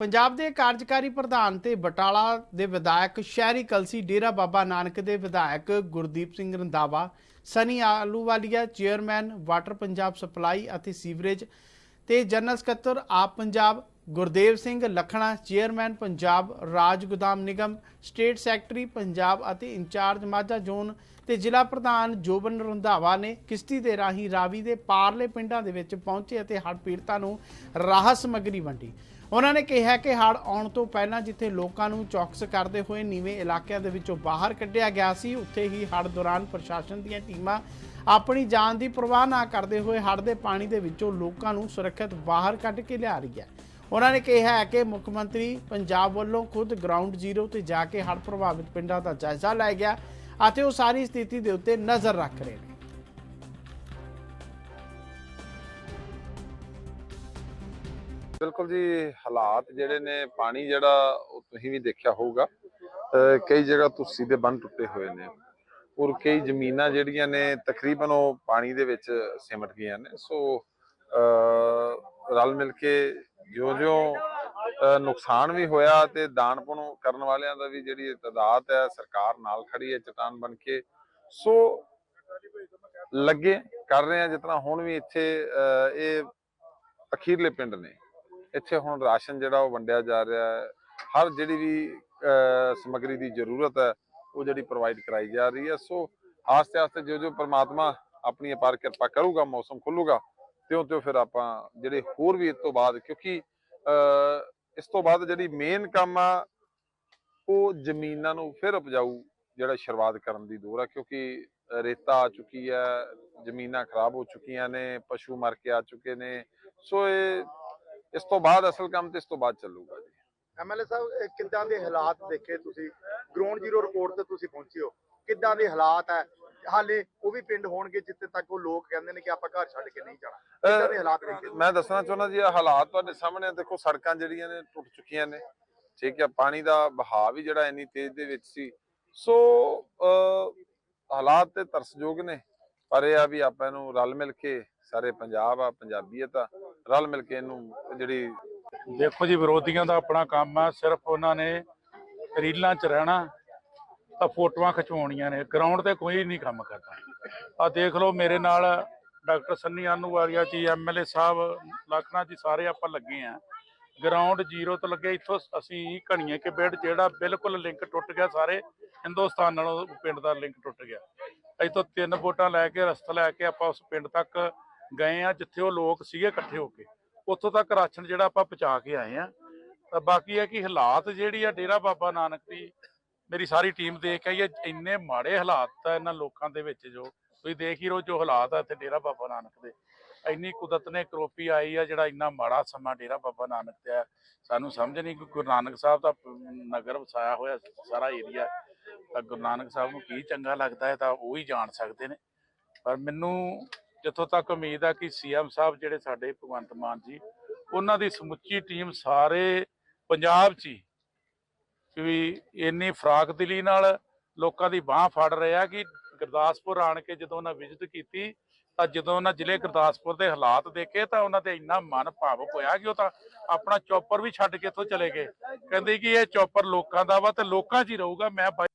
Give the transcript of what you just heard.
ਪੰਜਾਬ ਦੇ ਕਾਰਜਕਾਰੀ ਪ੍ਰਧਾਨ ਤੇ ਬਟਾਲਾ ਦੇ ਵਿਧਾਇਕ ਸ਼ਹਿਰੀ ਕਲਸੀ ਡੇਰਾ ਬਾਬਾ ਨਾਨਕ ਦੇ ਵਿਧਾਇਕ Gurdeep Singh Randhawa Sunny Ahluwalia chairman, water Punjab supply ਅਤੇ ਸੀਵਰੇਜ ਤੇ ਜਨਰਲ ਸਕੱਤਰ AAP Punjab, Gurdev Singh Lakhna chairman, Punjab Raj Godam Nigam, state secretary, Punjab ਅਤੇ ਇੰਚਾਰਜ ਮਾਝਾ ਜ਼ੋਨ ਤੇ ਜ਼ਿਲ੍ਹਾ ਪ੍ਰਧਾਨ ਜੋਬਨ ਰੰਧਾਵਾ ਨੇ ਕਿਸ਼ਤੀ ਦੇ ਰਾਹੀਂ ਰਾਵੀ ਦੇ ਪਾਰਲੇ ਪਿੰਡਾਂ ਦੇ ਵਿੱਚ ਪਹੁੰਚੇ ਅਤੇ ਹੜ੍ਹ ਪੀੜਤਾਂ ਨੂੰ ਰਾਹਤ ਸਮੱਗਰੀ ਵੰਡੀ। ਉਹਨਾਂ ਨੇ ਕਿਹਾ ਕਿ ਹੜ੍ਹ ਆਉਣ ਤੋਂ ਪਹਿਲਾਂ ਜਿੱਥੇ ਲੋਕਾਂ ਨੂੰ ਚੌਕਸ ਕਰਦੇ ਹੋਏ ਨੀਵੇਂ ਇਲਾਕਿਆਂ ਦੇ ਵਿੱਚੋਂ ਬਾਹਰ ਕੱਢਿਆ ਗਿਆ ਸੀ, ਉੱਥੇ ਹੀ ਹੜ੍ਹ ਦੌਰਾਨ ਪ੍ਰਸ਼ਾਸਨ ਦੀਆਂ ਟੀਮਾਂ ਆਪਣੀ ਜਾਨ ਦੀ ਪਰਵਾਹ ਨਾ ਕਰਦੇ ਹੋਏ ਹੜ੍ਹ ਦੇ ਪਾਣੀ ਦੇ ਵਿੱਚੋਂ ਲੋਕਾਂ ਨੂੰ ਸੁਰੱਖਿਅਤ ਬਾਹਰ ਕੱਢ ਕੇ ਲਿਆ ਰਹੀ ਹੈ। ਉਹਨਾਂ ਨੇ ਕਿਹਾ ਹੈ ਕਿ ਮੁੱਖ ਮੰਤਰੀ ਪੰਜਾਬ ਵੱਲੋਂ ਖੁਦ ਗਰਾਊਂਡ ਜ਼ੀਰੋ ਤੇ ਜਾ ਕੇ ਹੜ੍ਹ ਪ੍ਰਭਾਵਿਤ ਪਿੰਡਾਂ ਦਾ ਜਾਇਜ਼ਾ ਲੈ ਗਿਆ। ਅਤੇ ਉਹ ਸਾਰੀ ਸਥਿਤੀ ਦੇ ਉੱਤੇ ਨਜ਼ਰ ਰੱਖ ਰਹੇ ਨੇ। ਬਿਲਕੁਲ ਜੀ, ਹਾਲਾਤ ਜਿਹੜੇ ਨੇ, ਪਾਣੀ ਜਿਹੜਾ ਉਹ ਤੁਸੀਂ ਵੀ ਦੇਖਿਆ ਹੋਊਗਾ ਕਈ ਜਗ੍ਹਾ ਤੁਸੀਂ ਦੇ ਬੰਨ ਟੁੱਟੇ ਹੋਏ ਨੇ। ਔਰ ਕਈ ਜ਼ਮੀਨਾਂ ਜਿਹੜੀਆਂ ਨੇ, ਤਕਰੀਬਨ ਉਹ ਪਾਣੀ ਦੇ ਵਿੱਚ ਸਿਮਟ ਗਈਆਂ ਨੇ। ਸੋ, ਅਹ ਰਲ ਮਿਲ ਕੇ ਜਿਉਂ-ਜਿਉਂ ਨੁਕਸਾਨ ਵੀ ਹੋਇਆ ਤੇ ਦਾਨ ਕਰਨ ਵਾਲਿਆਂ ਦਾ ਵੀ ਜਿਹੜੀ ਤਦਾਦ ਹੈ ਸਰਕਾਰ ਨਾਲ ਖੜੀ ਹੈ ਚਟਾਨ ਬਣ ਕੇ। ਸੋ ਲੱਗੇ ਕਰ ਰਹੇ ਆ ਜਿਤਨਾ ਹੁਣ ਵੀ ਇੱਥੇ ਇਹ ਅਖੀਰਲੇ ਪਿੰਡ ਨੇ। ਇੱਥੇ ਹੁਣ ਰਾਸ਼ਨ ਜਿਹੜਾ ਉਹ ਵੰਡਿਆ ਜਾ ਰਿਹਾ ਹੈ। ਹਰ ਜਿਹੜੀ ਵੀ ਅਹ, ਸਮੱਗਰੀ ਦੀ ਜ਼ਰੂਰਤ ਹੈ ਉਹ ਜਿਹੜੀ ਪ੍ਰੋਵਾਈਡ ਕਰਾਈ ਜਾ ਰਹੀ ਹੈ। ਸੋ ਆਸਤੇ ਆਸਤੇ ਜੋ ਜੋ ਪ੍ਰਮਾਤਮਾ ਆਪਣੀ ਅਪਾਰ ਕਿਰਪਾ ਕਰੂਗਾ ਮੌਸਮ ਖੁੱਲੂਗਾ ਤਿਉਂ ਤਿਉਂ ਫਿਰ ਆਪਾਂ ਜਿਹੜੇ ਹੋਰ ਵੀ ਇਸ ਤੋਂ ਬਾਅਦ ਕਿਉਂਕਿ ਅਹ, ਇਸ ਤੋਂ ਬਾਅਦ ਜਿਹੜੀ ਮੇਨ ਕੰਮ ਆ ਉਹ ਜ਼ਮੀਨਾਂ ਨੂੰ ਫਿਰ ਉਪਜਾਊ ਜਿਹੜਾ ਸ਼ੁਰੂਆਤ ਕਰਨ ਦੀ ਦੌਰ ਆ ਕਿਉਂਕਿ ਰੇਤਾ ਆ ਚੁੱਕੀ ਹੈ ਜ਼ਮੀਨਾਂ ਖਰਾਬ ਹੋ ਚੁੱਕੀਆਂ ਨੇ ਪਸ਼ੂ ਮਰ ਕੇ ਆ ਚੁੱਕੇ ਨੇ ਸੋ ਇਹ ਇਸ ਤੋਂ ਬਾਅਦ ਅਸਲ ਕੰਮ ਤੇ ਇਸ ਤੋਂ ਬਾਅਦ ਚੱਲੂਗਾ ਜੀ। ਐਮਐਲਏ ਸਾਹਿਬ ਕਿੱਦਾਂ ਦੇ ਹਾਲਾਤ ਦੇਖੇ ਤੁਸੀਂ? ਗਰਾਊਂਡ ਜ਼ੀਰੋ ਰਿਪੋਰਟ ਤੇ ਤੁਸੀਂ ਪਹੁੰਚੇ ਹੋ। ਕਿੱਦਾਂ ਦੇ ਹਾਲਾਤ ਹੈ? ਹਾਲੇ ਉਹ ਵੀ ਪਿੰਡ ਹੋਣਗੇ ਜਿੱਥੇ ਤੱਕ ਉਹ ਲੋਕ ਕਹਿੰਦੇ ਨੇ ਕਿ ਆਪਾਂ ਘਰ ਛੱਡ ਕੇ ਨਹੀਂ ਜਾਣਾ। ਕਿੱਦਾਂ ਦੇ ਹਾਲਾਤ ਦੇਖੇ ਮੈਂ ਦੱਸਣਾ ਚਾਹੁੰਦਾ ਜੀ ਹਾਲਾਤ ਤੁਹਾਡੇ ਸਾਹਮਣੇ। ਦੇਖੋ ਸੜਕਾਂ ਜਿਹੜੀਆਂ ਨੇ ਟੁੱਟ ਚੁੱਕੀਆਂ ਨੇ। ਠੀਕ ਹੈ, ਪਾਣੀ ਦਾ ਵਹਾਅ ਵੀ ਜਿਹੜਾ ਇੰਨੀ ਤੇਜ਼ ਦੇ ਵਿੱਚ ਸੀ। ਸੋ ਹਾਲਾਤ ਤੇ ਤਰਸਯੋਗ ਨੇ, ਪਰ ਇਹ ਆ ਵੀ ਆਪਾਂ ਇਹਨੂੰ ਰਲ ਮਿਲ ਕੇ ਸਾਰੇ ਪੰਜਾਬ ਆ, ਪੰਜਾਬੀਅਤ ਆ, ਰਲ ਮਿਲ ਕੇ ਇਹਨੂੰ ਜਿਹੜੀ ਦੇਖੋ ਜੀ, ਵਿਰੋਧੀਆਂ ਦਾ ਆਪਣਾ ਕੰਮ ਆ, ਸਿਰਫ ਉਹਨਾਂ ਨੇ ਰੀਲਾਂ 'ਚ ਰਹਿਣਾ, ਤਾਂ ਫੋਟੋਆਂ ਖਿਚਵਾਉਣੀਆਂ ਨੇ ਗਰਾਊਂਡ ਤੇ ਕੋਈ ਨਹੀਂ ਕੰਮ ਕਰਦਾ। ਆ ਦੇਖ ਲਓ, ਮੇਰੇ ਨਾਲ ਡਾਕਟਰ ਸੰਨੀ ਆਨੂਵਾਲੀਆ ਜੀ ਐਮਐਲਏ ਸਾਹਿਬ, ਲਖਣਾ ਜੀ ਸਾਰੇ ਆਪਾਂ ਲੱਗੇ ਆ। ਗਰਾਊਂਡ ਜ਼ੀਰੋ ਤੋਂ ਲੱਗੇ ਇੱਥੋਂ ਅਸੀਂ ਘਣੀਏ ਕੇ ਬੇੜ ਜਿਹੜਾ ਬਿਲਕੁਲ ਲਿੰਕ ਟੁੱਟ ਗਿਆ ਸਾਰੇ ਹਿੰਦੁਸਤਾਨ ਨਾਲੋਂ ਪਿੰਡ ਦਾ ਲਿੰਕ ਟੁੱਟ ਗਿਆ। ਇੱਥੋਂ ਤਿੰਨ ਵੋਟਾਂ ਲੈ ਕੇ, ਰਸਤਾ ਲੈ ਕੇ ਆਪਾਂ ਉਸ ਪਿੰਡ ਤੱਕ ਗਏ ਆ ਜਿੱਥੇ ਉਹ ਲੋਕ ਸੀਗੇ ਇਕੱਠੇ ਹੋ ਕੇ। ਉੱਥੋਂ ਤੱਕ ਰਾਸ਼ਨ ਜਿਹੜਾ ਆਪਾਂ ਪਹੁੰਚਾ ਕੇ ਆਏ ਆ ਤਾਂ ਬਾਕੀ ਹੈ ਕਿ ਹਾਲਾਤ ਜਿਹੜੀ ਆ, ਡੇਰਾ ਬਾਬਾ ਨਾਨਕ ਦੀ ਮੇਰੀ ਸਾਰੀ ਟੀਮ ਦੇਖ ਕੇ ਆਈ ਇੰਨੇ ਮਾੜੇ ਹਾਲਾਤ ਆ ਇਹਨਾਂ ਲੋਕਾਂ ਦੇ ਵਿੱਚ ਜੋ। ਤੁਸੀਂ ਦੇਖ ਹੀ ਰਹੋ ਜੋ ਹਾਲਾਤ ਆ ਇੱਥੇ ਡੇਰਾ ਬਾਬਾ ਨਾਨਕ ਦੇ। ਇੰਨੀ ਕੁਦਰਤ ਨੇ ਕਰੋਪੀ ਆਈ ਆ ਜਿਹੜਾ ਇੰਨਾ ਮਾੜਾ ਸਮਾਂ ਡੇਰਾ ਬਾਬਾ ਨਾਨਕ ਤੇ ਆ। ਸਾਨੂੰ ਸਮਝ ਨਹੀਂ ਕਿ ਗੁਰੂ ਨਾਨਕ ਸਾਹਿਬ ਦਾ ਨਗਰ ਵਸਾਇਆ ਹੋਇਆ ਸਾਰਾ ਏਰੀਆ ਤਾਂ ਗੁਰੂ ਨਾਨਕ ਸਾਹਿਬ ਨੂੰ ਕੀ ਚੰਗਾ ਲੱਗਦਾ ਹੈ ਤਾਂ ਉਹ ਹੀ ਜਾਣ ਸਕਦੇ ਨੇ। ਪਰ ਮੈਨੂੰ ਜਿੱਥੋਂ ਤੱਕ ਉਮੀਦ ਆ ਕਿ ਸੀਐਮ ਸਾਹਿਬ ਜਿਹੜੇ ਸਾਡੇ ਭਗਵੰਤ ਮਾਨ ਜੀ, ਉਹਨਾਂ ਦੀ ਸਮੁੱਚੀ ਟੀਮ ਸਾਰੇ ਪੰਜਾਬ 'ਚ ਹੀ ਵੀ ਇੰਨੀ ਫਰਾਕ ਦਿਲੀ ਨਾਲ ਲੋਕਾਂ ਦੀ ਬਾਹ ਫੜ ਰਿਹਾ ਕਿ ਗੁਰਦਾਸਪੁਰ ਆਣ ਕੇ ਜਦੋਂ ਉਹਨਾਂ ਵਿਜ਼ਿਟ ਕੀਤੀ ਤਾਂ ਜਦੋਂ ਉਹਨਾਂ ਜ਼ਿਲ੍ਹੇ ਗੁਰਦਾਸਪੁਰ ਦੇ ਹਾਲਾਤ ਦੇਖੇ ਤਾਂ ਉਹਨਾਂ ਤੇ ਇੰਨਾ ਮਨ ਭਾਵੁਕ ਹੋਇਆ ਕਿ ਉਹ ਤਾਂ ਆਪਣਾ ਚੌਪਰ ਵੀ ਛੱਡ ਕੇ ਇੱਥੋਂ ਚਲੇ ਗਏ। ਕਹਿੰਦੇ ਕਿ ਇਹ ਚੌਪਰ ਲੋਕਾਂ ਦਾ ਵਾ ਤੇ ਲੋਕਾਂ 'ਚ ਹੀ ਰਹੂਗਾ। ਮੈਂ ਬਾਈ